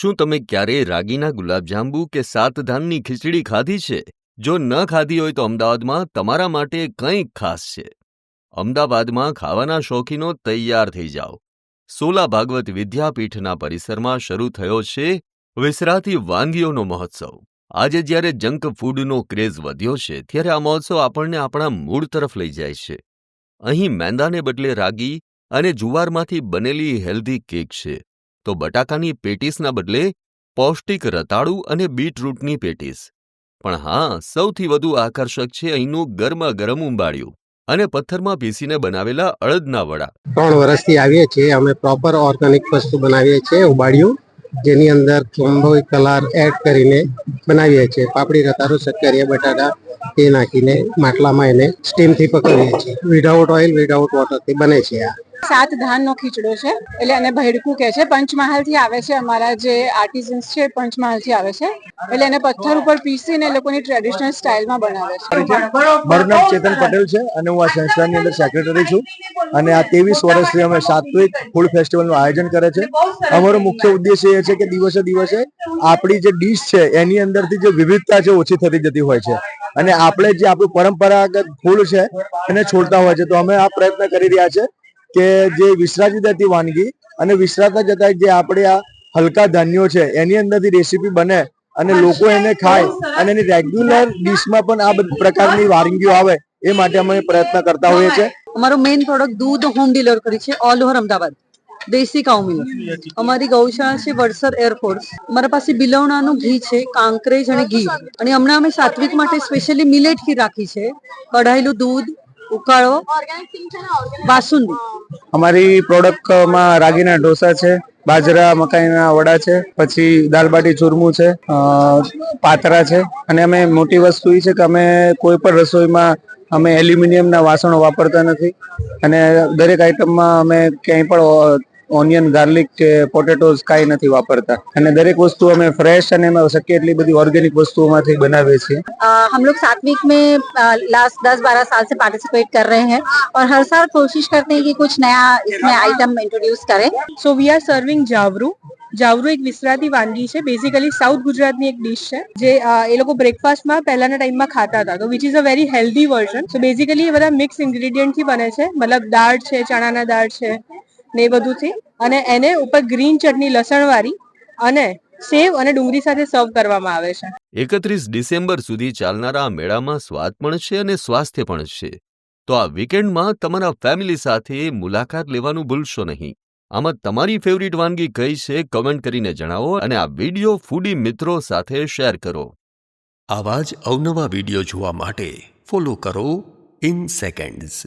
શું તમે ક્યારેય રાગીના ગુલાબજાંબુ કે સાત ધાનની ખીચડી ખાધી છે? જો ન ખાધી હોય તો અમદાવાદમાં તમારા માટે કંઈક ખાસ છે. અમદાવાદમાં ખાવાના શોખીનો તૈયાર થઈ જાઓ. સોલા ભાગવત વિદ્યાપીઠના પરિસરમાં શરૂ થયો છે વિસરાતી વાનગીઓનો મહોત્સવ. આજે જ્યારે જંક ફૂડનો ક્રેઝ વધ્યો છે, ત્યારે આ મહોત્સવ આપણને આપણા મૂળ તરફ લઈ જાય છે. અહીં મેંદાને બદલે રાગી અને જુવારમાંથી બનેલી હેલ્ધી કેક છે. તો બટાકાની પેટીસના બદલે પૌષ્ટિક રતાળુ અને બીટરૂટની પેટીસ. પણ હા, સૌથી વધુ આકર્ષક છે અહીંનું ગરમા ગરમ ઉંબાડિયું અને પથ્થરમાં પીસીને બનાવેલા અડદના વડા. ત્રણ વર્ષથી આવીએ છીએ, અમે પ્રોપર ઓર્ગેનિક વસ્તુ બનાવીએ છીએ, ઉંબાડિયું, જેની અંદર કોમ્બોય કલર એડ કરીને બનાવીએ છીએ. પાપડી રતારું શક્કરિયા બટાટા એ નાખીને માટલામાં એને સ્ટીમથી પકવીએ છીએ. વિધાઉટ ઓઇલ વિધાઉટ વોટરથી બને છે આ. સાત ધાનનો ખીચડો છે. એટલે એને ભેડકું કહે છે. પંચમહાલથી આવે છે અમારા જે આર્ટિઝન્સ છે પંચમહાલથી આવે છે. એટલે એને પથ્થર ઉપર પીસીને એ લોકોની ટ્રેડિશનલ સ્ટાઇલમાં બનાવે છે. મારું નામ ચેતન પટેલ છે અને હું આ સંસ્થાની અંદર સેક્રેટરી છું. અને આ ત્રેવીસ વર્ષથી અમે સાત્વિક ફૂડ ફેસ્ટિવલનું આયોજન કરે છે. અમારો મુખ્ય ઉદ્દેશ્ય એ છે કે દિવસે દિવસે આપણી જે ડીશ છે એની અંદરથી જે વિવિધતા છે ઓછી થતી જતી હોય છે. અને આપણે જે આપણું પરંપરાગત ફૂડ છે એને છોડતા હોય છે. તો અમે આ પ્રયત્ન કરી રહ્યા છે. કે જે વિસરાતી જતી વાનગી અને વિસરાતા જતા જે આપણે આ હલકા ધાન્યો છે એની અંદરથી રેસીપી બને અને લોકો એને ખાય અને એની રેગ્યુલર ડીશમાં પણ આ પ્રકારની વાનગીઓ આવે એ માટે અમે પ્રયત્ન કરતા હોઈએ છીએ. અમારો મેઇન પ્રોડક્ટ દૂધ હોમ ડિલિવરી છે ઓલ ઓવર અમદાવાદ. દેશી કાઉ મિલ્ક અમારી ગૌશાળા છે વડસર એરફોર્સ અમારા પાસે બિલવણાનું ઘી છે કાંકરેજ અને ઘી. અને હમણાં અમે સાત્વિક માટે સ્પેશિયલી મિલેટ ઘી રાખી છે. કઢાયેલું દૂધ ઉકાળો બાસુંદી. અમારી પ્રોડક્ટમાં રાગીના ઢોસા છે બાજરા મકાઈના વડા છે પછી દાલબાટી ચૂરમું છે પાતરા છે અને અમે મોટી વસ્તુ એ છે કે અમે કોઈ પણ રસોઈમાં અમે એલ્યુમિનિયમના વાસણો વાપરતા નથી. અને દરેક આઈટમમાં અમે ક્યાંય પણ ઓનિયન ગાર્લિક કે પોટેટોઝ કાંઈ નથી વાપરતા અને દરેક વસ્તુ અમે ફ્રેશ અને એમાં શક્ય એટલી બધી ઓર્ગેનિક વસ્તુઓમાંથી બનાવીએ છીએ अ, हम लोग सात्विक में लास्ट दस बारह साल से पार्टिसिपेट कर रहे हैं और हर साल कोशिश करते हैं कि कुछ नया इसमें आइटम इंट्रोड्यूस करें સો વી આર સર્વિંગ જાવરું જાવરું એક વિસરાતી વાનગી છે બેઝિકલી સાઉથ ગુજરાતની એક ડિશ છે જે અ, એ લોકો બ્રેકફાસ્ટમાં પહેલાના ટાઈમમાં ખાતા હતા તો which is a very healthy version so basically એ બધા મિક્સ ઇન્ગ્રેડિયન્ટથી બને છે મતલબ દાળ છે ચણાના દાળ છે ને એ બધુંથી અને એને ઉપર ગ્રીન ચટણી, લસણવાળી અને સેવ અને ડુંગળી સાથે સર્વ કરવામાં આવે છે. એકત્રીસ ડિસેમ્બર સુધી ચાલનારા આ મેળામાં સ્વાદ પણ છે અને સ્વાસ્થ્ય પણ છે. તો આ વીકેન્ડમાં તમારા ફેમિલી સાથે મુલાકાત લેવાનું ભૂલશો નહીં. આમાં તમારી ફેવરિટ વાનગી કઈ છે કમેન્ટ કરીને જણાવો અને આ વીડિયો ફૂડી મિત્રો સાથે શેર કરો. આવા જ અવનવા વીડિયો જોવા માટે ફોલો કરો ઇન સેકન્ડ્સ